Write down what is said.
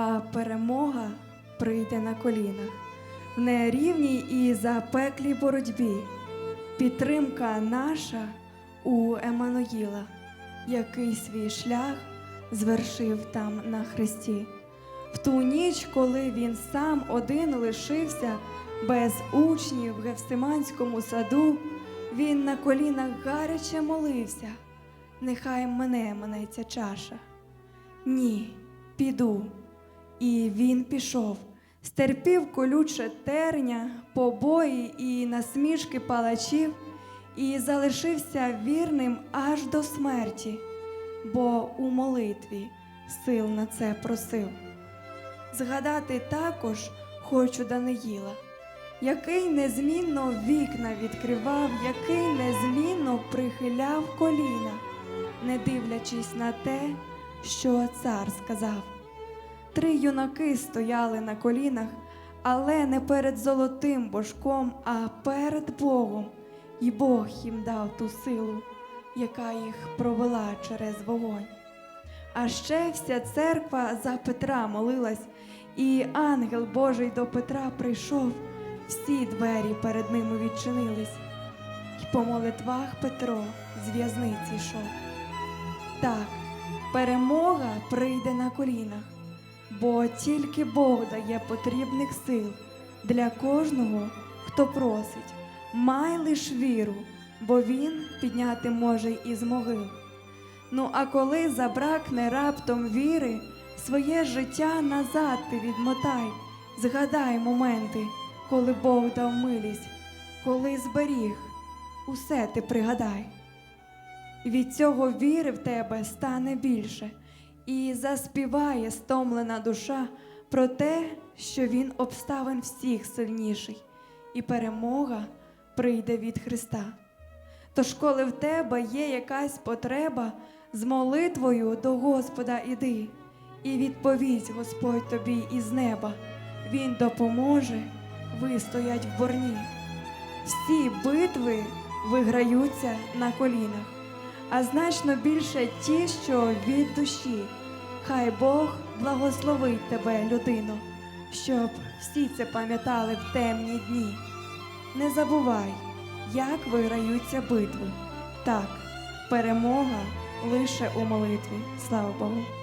а перемога прийде на колінах в нерівній і запеклій боротьбі. Підтримка наша у Еммануїла, який свій шлях звершив там на хресті. В ту ніч, коли він сам один лишився без учнів в Гевсиманському саду, він на колінах гаряче молився. Нехай мене мене чаша. Ні, піду. І він пішов, стерпів колюче терня, побої і насмішки палачів, і залишився вірним аж до смерті, бо у молитві сил на це просив. Згадати також хочу Даниїла, який незмінно вікна відкривав, який незмінно прихиляв коліна, не дивлячись на те, що цар сказав. Три юнаки стояли на колінах, але не перед золотим божком, а перед Богом, і Бог їм дав ту силу, яка їх провела через вогонь. А ще вся церква за Петра молилась, і ангел Божий до Петра прийшов, всі двері перед ними відчинились, і по молитвах Петро з в'язниці йшов. Так, перемога прийде на колінах, бо тільки Бог дає потрібних сил для кожного, хто просить. Май лиш віру, бо він підняти може і з могил. Ну а коли забракне раптом віри, своє життя назад ти відмотай, згадай моменти, коли Бог дав милість, коли зберіг, усе ти пригадай. Від цього віри в тебе стане більше, і заспіває стомлена душа про те, що він обставин всіх сильніший, і перемога прийде від Христа. Тож, коли в тебе є якась потреба, з молитвою до Господа іди, і відповість Господь тобі із неба, Він допоможе вистоять в борні. Всі битви виграються на колінах, а значно більше ті, що від душі. Хай Бог благословить тебе, людино, щоб всі це пам'ятали в темні дні. Не забувай, як виграються битви. Так, перемога лише у молитві. Слава Богу.